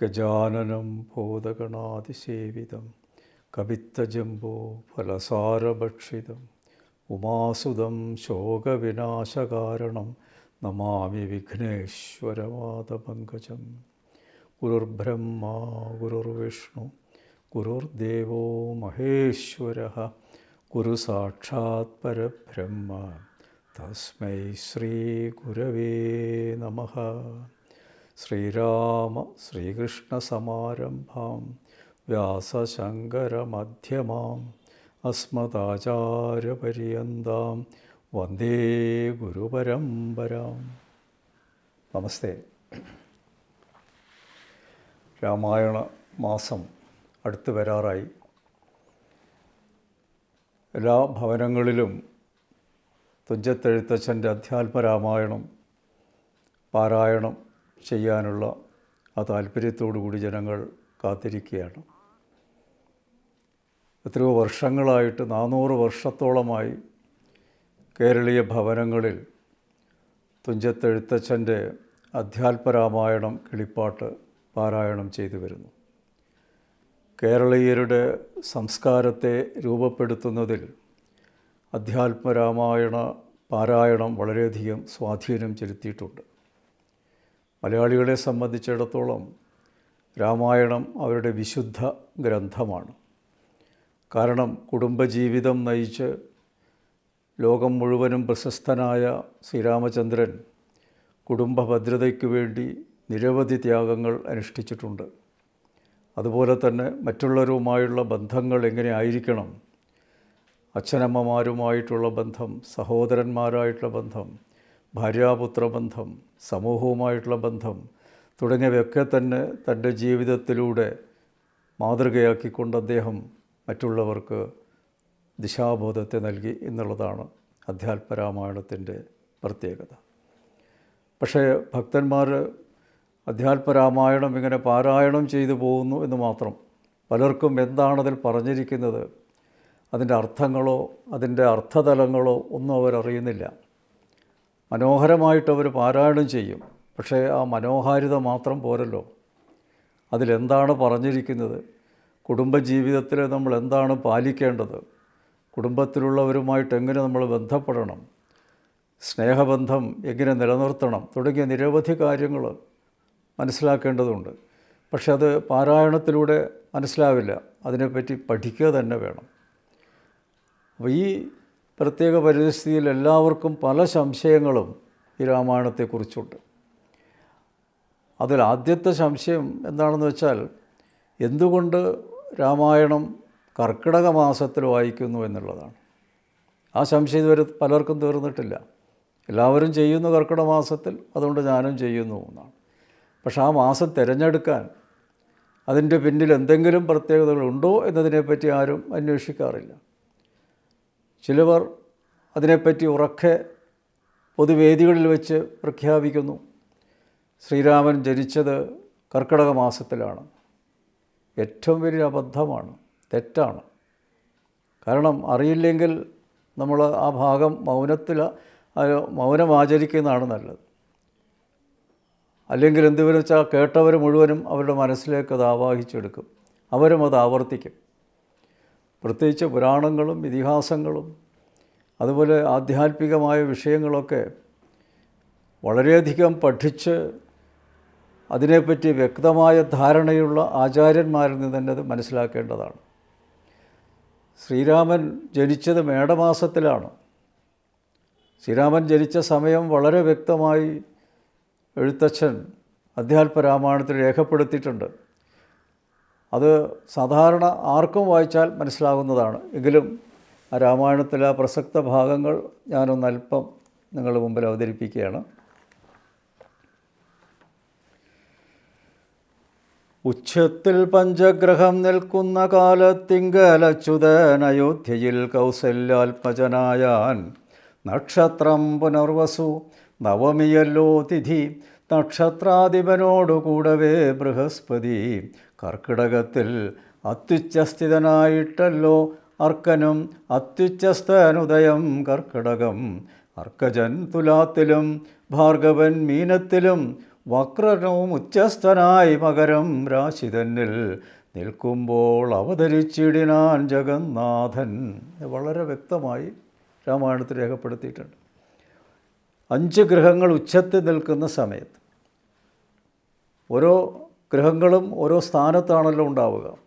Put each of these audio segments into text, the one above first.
ഗജാനനം ബോധഗണാതിസേവിതം കവിത്തജംബോ ഫലസാരഭക്ഷിതം ഉമാസുതം ശോകവിനാശകാരണം നമാമി വിഘ്നേശ്വരവാദപങ്കജം. ഗുരുർബ്രഹ്മ ഗുരുർവിഷ്ണു ഗുരുർദേവോ മഹേശ്വര ഗുരുസാക്ഷാത് പരബ്രഹ്മ തസ്മൈ ശ്രീ ഗുരവേ നമ. ശ്രീരാമ ശ്രീകൃഷ്ണ സമാരംഭം വ്യാസശങ്കരമധ്യമാം അസ്മദാചാര്യപര്യന്താം വന്ദേ ഗുരുപരമ്പരാം. നമസ്തേ. രാമായണ മാസം അടുത്തു വരാറായി. എല്ലാ ഭവനങ്ങളിലും തുഞ്ചത്തെഴുത്തച്ഛന്റെ അധ്യാത്മരാമായണം പാരായണം ചെയ്യാനുള്ള ആ താല്പര്യത്തോടു കൂടി ജനങ്ങൾ കാത്തിരിക്കുകയാണ്. എത്രയോ വർഷങ്ങളായിട്ട് നാനൂറ് വർഷത്തോളമായി കേരളീയ ഭവനങ്ങളിൽ തുഞ്ചത്തെഴുത്തച്ഛന്റെ അധ്യാത്മരാമായണം കിളിപ്പാട്ട് പാരായണം ചെയ്തു വരുന്നു. കേരളീയരുടെ സംസ്കാരത്തെ രൂപപ്പെടുത്തുന്നതിൽ അധ്യാത്മരാമായണ പാരായണം വളരെയധികം സ്വാധീനം ചെലുത്തിയിട്ടുണ്ട്. മലയാളികളെ സംബന്ധിച്ചിടത്തോളം രാമായണം അവരുടെ വിശുദ്ധ ഗ്രന്ഥമാണ്. കാരണം കുടുംബജീവിതം നയിച്ച് ലോകം മുഴുവനും പ്രശസ്തനായ ശ്രീരാമചന്ദ്രൻ കുടുംബ ഭദ്രതയ്ക്ക് വേണ്ടി നിരവധി ത്യാഗങ്ങൾ അനുഷ്ഠിച്ചിട്ടുണ്ട്. അതുപോലെ തന്നെ മറ്റുള്ളവരുമായുള്ള ബന്ധങ്ങൾ എങ്ങനെ ആയിരിക്കണം? അച്ഛനമ്മമാരുമായിട്ടുള്ള ബന്ധം സഹോദരന്മാരായിട്ടുള്ള ബന്ധം ഭാര്യാപുത്ര ബന്ധം സമൂഹവുമായിട്ടുള്ള ബന്ധം തുടങ്ങിയവയൊക്കെ തന്നെ തന്റെ ജീവിതത്തിലൂടെ മാതൃകയാക്കിക്കൊണ്ട് അദ്ദേഹം മറ്റുള്ളവർക്ക് ദിശാബോധത്തെ നൽകി എന്നുള്ളതാണ് അധ്യാത്മരാമായണത്തിന്റെ പ്രത്യേകത. പക്ഷേ ഭക്തന്മാർ അധ്യാത്മരാമായണം ഇങ്ങനെ പാരായണം ചെയ്തു പോകുന്നു എന്ന് മാത്രം പലർക്കും എന്താണതിൽ പറഞ്ഞിരിക്കുന്നത് അതിന്റെ അർത്ഥങ്ങളോ അതിന്റെ അർത്ഥതലങ്ങളോ ഒന്നും അവരറിയുന്നില്ല. മനോഹരമായിട്ട് അവർ പാരായണം ചെയ്യും. പക്ഷേ ആ മനോഹാരിത മാത്രം പോരല്ലോ. അതിലെന്താണ് പറഞ്ഞിരിക്കുന്നത്? കുടുംബജീവിതത്തിൽ നമ്മൾ എന്താണ് പാലിക്കേണ്ടത്? കുടുംബത്തിലുള്ളവരുമായിട്ട് എങ്ങനെ നമ്മൾ ബന്ധപ്പെടണം? സ്നേഹബന്ധം എങ്ങനെ നിലനിർത്തണം? തുടങ്ങിയ നിരവധി കാര്യങ്ങൾ മനസ്സിലാക്കേണ്ടതുണ്ട്. പക്ഷെ അത് പാരായണത്തിലൂടെ മനസ്സിലാവില്ല. അതിനെപ്പറ്റി പഠിക്കുക തന്നെ വേണം. അപ്പോൾ ഈ പ്രത്യേക പരിതസ്ഥിതിയിൽ എല്ലാവർക്കും പല സംശയങ്ങളും ഈ രാമായണത്തെക്കുറിച്ചുണ്ട്. അതിൽ ആദ്യത്തെ സംശയം എന്താണെന്ന് വെച്ചാൽ എന്തുകൊണ്ട് രാമായണം കർക്കിടക മാസത്തിൽ വായിക്കുന്നു എന്നുള്ളതാണ്. ആ സംശയം ഇതുവരെ പലർക്കും തീർന്നിട്ടില്ല. എല്ലാവരും ചെയ്യുന്നു കർക്കിടക മാസത്തിൽ അതുകൊണ്ട് ഞാനും ചെയ്യുന്നു എന്നാണ്. പക്ഷേ ആ മാസം തിരഞ്ഞെടുക്കാൻ അതിന്റെ പിന്നിൽ എന്തെങ്കിലും പ്രത്യേകതകളുണ്ടോ എന്നതിനെപ്പറ്റി ആരും അന്വേഷിക്കാറില്ല. ചിലവർ അതിനെപ്പറ്റി ഉറക്കെ പൊതുവേദികളിൽ വെച്ച് പ്രഖ്യാപിക്കുന്നു. ശ്രീരാമൻ ജനിച്ചത് കർക്കിടക മാസത്തിലാണ്. ഏറ്റവും വലിയ അബദ്ധമാണ്. തെറ്റാണ്. കാരണം അറിയില്ലെങ്കിൽ നമ്മൾ ആ ഭാഗം മൗനത്തിൽ മൗനം ആചരിക്കുന്നതാണ് നല്ലത്. അല്ലെങ്കിൽ എന്തുവെച്ചാൽ വെച്ചാൽ കേട്ടവർ മുഴുവനും അവരുടെ മനസ്സിലേക്ക് അത് ആവാഹിച്ചെടുക്കും. അവരും അത് ആവർത്തിക്കും. പ്രത്യേകിച്ച് പുരാണങ്ങളും ഇതിഹാസങ്ങളും അതുപോലെ ആധ്യാത്മികമായ വിഷയങ്ങളൊക്കെ വളരെയധികം പഠിച്ച് അതിനെപ്പറ്റി വ്യക്തമായ ധാരണയുള്ള ആചാര്യന്മാരിൽ നിന്ന് തന്നെ അത് മനസ്സിലാക്കേണ്ടതാണ്. ശ്രീരാമൻ ജനിച്ചത് മേടമാസത്തിലാണ്. ശ്രീരാമൻ ജനിച്ച സമയം വളരെ വ്യക്തമായി എഴുത്തച്ഛൻ അധ്യാത്മരാമായണത്തിൽ രേഖപ്പെടുത്തിയിട്ടുണ്ട്. അത് സാധാരണ ആർക്കും വായിച്ചാൽ മനസ്സിലാകുന്നതാണ്. എങ്കിലും രാമായണത്തിലെ പ്രസക്ത ഭാഗങ്ങൾ ഞാനൊന്ന് അല്പം നിങ്ങളുടെ മുമ്പിൽ അവതരിപ്പിക്കുകയാണ്. ഉച്ചത്തിൽ പഞ്ചഗ്രഹം നിൽക്കുന്ന കാലത്തിങ്കലച്യുതൻ അയോധ്യയിൽ കൗസല്യാത്മജനായാൻ നക്ഷത്രം പുനർവസു നവമിയല്ലോ തിഥി നക്ഷത്രാധിപനോടുകൂടവേ ബൃഹസ്പതി. കർക്കിടകത്തിൽ അത്യുച്ചസ്ഥിതനായിട്ടല്ലോ അർക്കനും അത്യുച്ചസ്ഥനുദയം കർക്കിടകം. അർക്കജൻ തുലാത്തിലും ഭാർഗവൻ മീനത്തിലും വക്രനവും ഉച്ചസ്ഥനായി മകരം രാശിതന്നിൽ നിൽക്കുമ്പോൾ അവതരിച്ചിടിനാൻ ജഗന്നാഥൻ. വളരെ വ്യക്തമായി രാമായണത്തിൽ രേഖപ്പെടുത്തിയിട്ടുണ്ട്. അഞ്ച് ഗ്രഹങ്ങൾ ഉച്ചത്തിൽ നിൽക്കുന്ന സമയത്ത് ഓരോ ഗ്രഹങ്ങളും ഓരോ സ്ഥാനത്താണല്ലോ ഉണ്ടാവുക.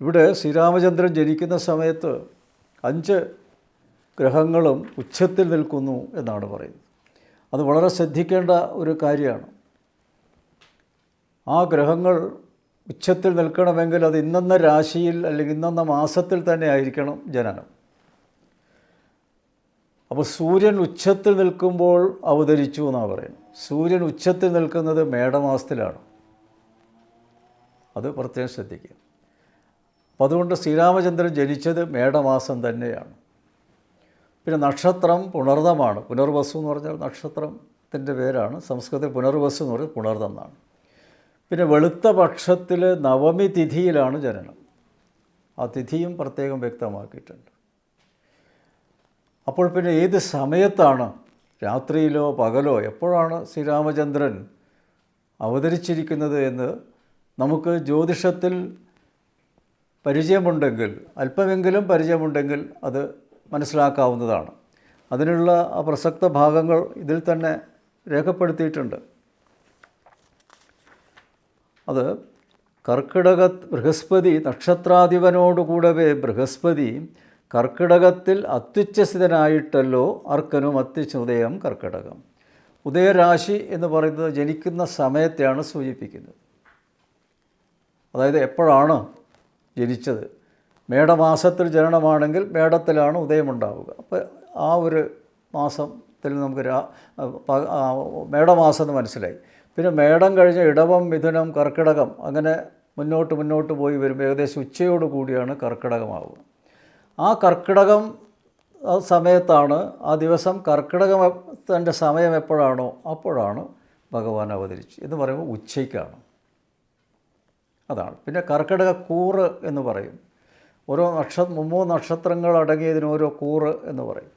ഇവിടെ ശ്രീരാമചന്ദ്രൻ ജനിക്കുന്ന സമയത്ത് അഞ്ച് ഗ്രഹങ്ങളും ഉച്ചത്തിൽ നിൽക്കുന്നു എന്നാണ് പറയുന്നത്. അത് വളരെ ശ്രദ്ധിക്കേണ്ട ഒരു കാര്യമാണ്. ആ ഗ്രഹങ്ങൾ ഉച്ചത്തിൽ നിൽക്കണമെങ്കിൽ അത് ഇന്നെന്ന രാശിയിൽ അല്ലെങ്കിൽ ഇന്നെന്ന മാസത്തിൽ തന്നെ ആയിരിക്കണം ജനനം. അപ്പോൾ സൂര്യൻ ഉച്ചത്തിൽ നിൽക്കുമ്പോൾ അവതരിച്ചു എന്നാണ് പറയുന്നത്. സൂര്യൻ ഉച്ചത്തിൽ നിൽക്കുന്നത് മേടമാസത്തിലാണ്. അത് പ്രത്യേകം ശ്രദ്ധിക്കുക. അപ്പം അതുകൊണ്ട് ശ്രീരാമചന്ദ്രൻ ജനിച്ചത് മേടമാസം തന്നെയാണ്. പിന്നെ നക്ഷത്രം പുണർദമാണ് പുനർവസു എന്ന് പറഞ്ഞാൽ നക്ഷത്രത്തിന്റെ പേരാണ്. സംസ്കൃതത്തിൽ പുനർവസു എന്ന് പറഞ്ഞാൽ പുണർദം എന്നാണ് പിന്നെ വെളുത്ത പക്ഷത്തിൽ നവമി തിഥിയിലാണ് ജനനം. ആ തിഥിയും പ്രത്യേകം വ്യക്തമാക്കിയിട്ടുണ്ട്. അപ്പോൾ പിന്നെ ഏത് സമയത്താണ് രാത്രിയിലോ പകലോ എപ്പോഴാണ് ശ്രീരാമചന്ദ്രൻ അവതരിച്ചിരിക്കുന്നത് എന്ന് നമുക്ക് ജ്യോതിഷത്തിൽ പരിചയമുണ്ടെങ്കിൽ അല്പമെങ്കിലും പരിചയമുണ്ടെങ്കിൽ അത് മനസ്സിലാക്കാവുന്നതാണ്. അതിനുള്ള പ്രസക്ത ഭാഗങ്ങൾ ഇതിൽ തന്നെ രേഖപ്പെടുത്തിയിട്ടുണ്ട്. അത് കർക്കിടക ബൃഹസ്പതി നക്ഷത്രാധിപനോടുകൂടവേ ബൃഹസ്പതി കർക്കിടകത്തിൽ അത്യുച്ഛസിതനായിട്ടല്ലോ അർക്കനും അത്യുച്ഛുദയം കർക്കിടകം. ഉദയരാശി എന്ന് പറയുന്നത് ജനിക്കുന്ന സമയത്തെയാണ് സൂചിപ്പിക്കുന്നത്. അതായത് എപ്പോഴാണ് ജനിച്ചത്? മേടമാസത്തിൽ ജനനമാണെങ്കിൽ മേടത്തിലാണ് ഉദയമുണ്ടാവുക. അപ്പോൾ ആ ഒരു മാസത്തിൽ നമുക്ക് മേടമാസം എന്ന് മനസ്സിലായി. പിന്നെ മേടം കഴിഞ്ഞ ഇടവം മിഥുനം കർക്കിടകം അങ്ങനെ മുന്നോട്ട് മുന്നോട്ട് പോയി വരുമ്പോൾ ഏകദേശം ഉച്ചയോട് കൂടിയാണ് കർക്കിടകമാവുക. ആ കർക്കിടകം സമയത്താണ് ആ ദിവസം കർക്കിടകത്തിന്റെ സമയം എപ്പോഴാണോ അപ്പോഴാണ് ഭഗവാൻ അവതരിച്ചു എന്ന് പറയുമ്പോൾ ഉച്ചയ്ക്കാണ്. അതാണ്. പിന്നെ കർക്കിടക കൂറ് എന്ന് പറയും. ഓരോ നക്ഷ മൂന്ന് നക്ഷത്രങ്ങൾ അടങ്ങിയതിന് ഓരോ കൂറ് എന്ന് പറയും.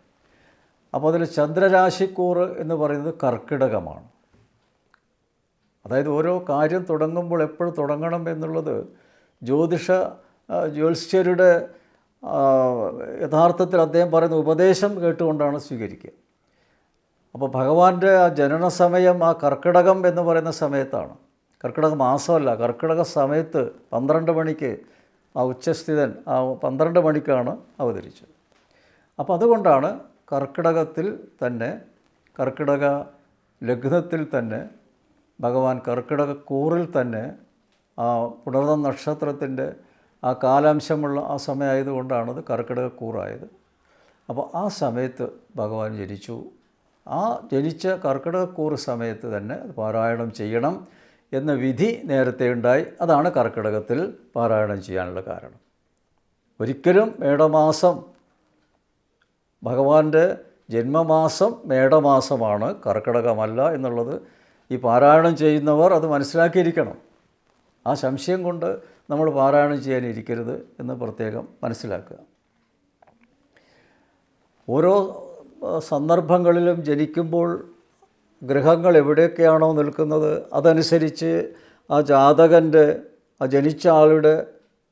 അപ്പോൾ അതിൽ ചന്ദ്രരാശിക്കൂറ് എന്ന് പറയുന്നത് കർക്കിടകമാണ്. അതായത് ഓരോ കാര്യം തുടങ്ങുമ്പോൾ എപ്പോഴും തുടങ്ങണം എന്നുള്ളത് ജ്യോതിഷ ജ്യോത്സ്യരുടെ യഥാർത്ഥത്തിൽ അദ്ദേഹം പറയുന്ന ഉപദേശം കേട്ടുകൊണ്ടാണ് സ്വീകരിക്കുക. അപ്പോൾ ഭഗവാന്റെ ആ ജനന സമയം ആ കർക്കിടകം എന്ന് പറയുന്ന സമയത്താണ്. കർക്കിടക മാസമല്ല കർക്കിടക സമയത്ത് പന്ത്രണ്ട് മണിക്ക് ആ ഉച്ചസ്ഥിതൻ ആ പന്ത്രണ്ട് മണിക്കാണ് അവതരിച്ചത്. അപ്പോൾ അതുകൊണ്ടാണ് കർക്കിടകത്തിൽ തന്നെ കർക്കിടക ലഗ്നത്തിൽ തന്നെ ഭഗവാൻ കർക്കിടക കൂറിൽ തന്നെ ആ പുണർന്ന നക്ഷത്രത്തിന്റെ ആ കാലാംശമുള്ള ആ സമയമായതുകൊണ്ടാണത് കർക്കിടക കൂറായത് അപ്പോൾ ആ സമയത്ത് ഭഗവാൻ ജനിച്ചു. ആ ജനിച്ച കർക്കിടകക്കൂറ് സമയത്ത് തന്നെ പാരായണം ചെയ്യണം എന്ന വിധി നേരത്തെ ഉണ്ടായി. അതാണ് കർക്കിടകത്തിൽ പാരായണം ചെയ്യാനുള്ള കാരണം. ഒരിക്കലും മേടമാസം ഭഗവാന്റെ ജന്മമാസം മേടമാസമാണ് കർക്കിടകമല്ല എന്നുള്ളത് ഈ പാരായണം ചെയ്യുന്നവർ അത് മനസ്സിലാക്കിയിരിക്കണം. ആ സംശയം കൊണ്ട് നമ്മൾ പാരായണം ചെയ്യാനിരിക്കരുത് എന്ന് പ്രത്യേകം മനസ്സിലാക്കുക. ഓരോ സന്ദർഭങ്ങളിലും ജനിക്കുമ്പോൾ ഗ്രഹങ്ങൾ എവിടെയൊക്കെയാണോ നിൽക്കുന്നത് അതനുസരിച്ച് ആ ജാതകന്റെ ആ ജനിച്ച ആളുടെ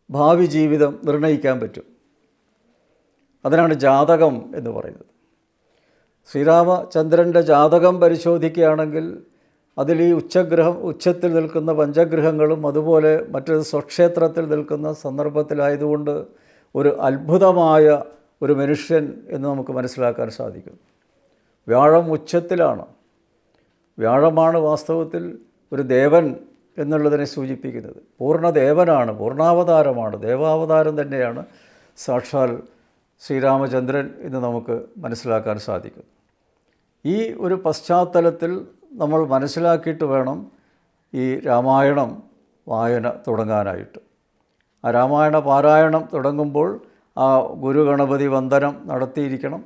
ഭാവി ജീവിതം നിർണയിക്കാൻ പറ്റും. അതിനാണ് ജാതകം എന്ന് പറയുന്നത്. ശ്രീരാമചന്ദ്രന്റെ ജാതകം പരിശോധിക്കുകയാണെങ്കിൽ അതിൽ ഈ ഉച്ചഗ്രഹം ഉച്ചത്തിൽ നിൽക്കുന്ന പഞ്ചഗ്രഹങ്ങളും അതുപോലെ മറ്റൊരു സ്വക്ഷേത്രത്തിൽ നിൽക്കുന്ന സന്ദർഭത്തിലായതുകൊണ്ട് ഒരു അത്ഭുതമായ ഒരു മനുഷ്യൻ എന്ന് നമുക്ക് മനസ്സിലാക്കാൻ സാധിക്കും. വ്യാഴം ഉച്ചത്തിലാണ്. വ്യാഴമാണ് വാസ്തവത്തിൽ ഒരു ദേവൻ എന്നുള്ളതിനെ സൂചിപ്പിക്കുന്നത്. പൂർണദേവനാണ് പൂർണാവതാരമാണ് ദേവാവതാരം തന്നെയാണ് സാക്ഷാൽ ശ്രീരാമചന്ദ്രൻ എന്ന് നമുക്ക് മനസ്സിലാക്കാൻ സാധിക്കും. ഈ ഒരു പശ്ചാത്തലത്തിൽ നമ്മൾ മനസ്സിലാക്കിയിട്ട് വേണം ഈ രാമായണം വായന തുടങ്ങാനായിട്ട്. ആ രാമായണ പാരായണം തുടങ്ങുമ്പോൾ ആ ഗുരുഗണപതി വന്ദനം നടത്തിയിരിക്കണം.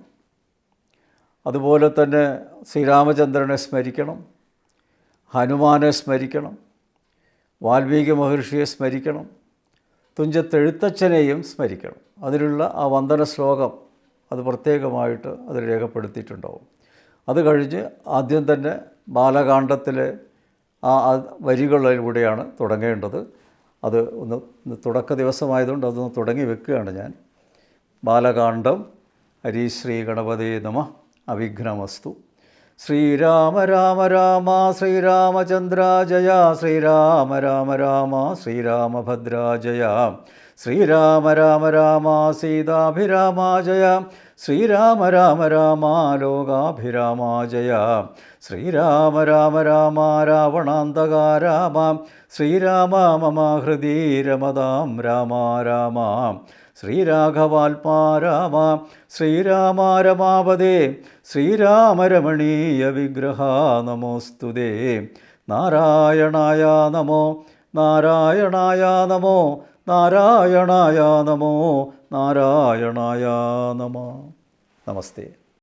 അതുപോലെ തന്നെ ശ്രീരാമചന്ദ്രനെ സ്മരിക്കണം. ഹനുമാനെ സ്മരിക്കണം. വാൽമീകി മഹർഷിയെ സ്മരിക്കണം. തുഞ്ചത്തെഴുത്തച്ഛനെയും സ്മരിക്കണം. അതിനുള്ള ആ വന്ദന ശ്ലോകം അത് പ്രത്യേകമായിട്ട് അത് രേഖപ്പെടുത്തിയിട്ടുണ്ടാവും. അത് കഴിഞ്ഞ് ആദ്യം തന്നെ ബാലകാണ്ഡത്തിലെ ആ വരികളിലൂടെയാണ് തുടങ്ങേണ്ടത്. അത് ഒന്ന് ഒന്ന് തുടക്ക ദിവസമായതുകൊണ്ട് അതൊന്ന് തുടങ്ങി വെക്കുകയാണ് ഞാൻ. ബാലകാന്ഡം ഹരിശ്രീ ഗണപതേ നമ അവിഘ്നമസ്തു. ശ്രീരാമ രാമ രാമ ശ്രീരാമചന്ദ്ര ജയ ശ്രീരാമ രാമ രാമ ശ്രീരാമഭദ്ര ജയ ശ്രീരാമ രാമ രാമ സീതാഭിരാമ ജയ. ശ്രീരാമ രാമ രാമ ലോകാഭിരാമ ജയ ശ്രീരാമ രാമ രാമ രാവണാന്തക രാമ ശ്രീരാമ മമ ഹൃദി രമതാം രാമ രാമ. ശ്രീരാഘവാത്മാ രാമ ശ്രീരാമ രമാപദേ ശ്രീരാമരമണീയ വിഗ്രഹ നമോസ്തുതേ നാരായണായ നമോ. നാരായണായ നമോ. നാരായണായ നമോ. നാരായണായ നമ. നമസ്തേ.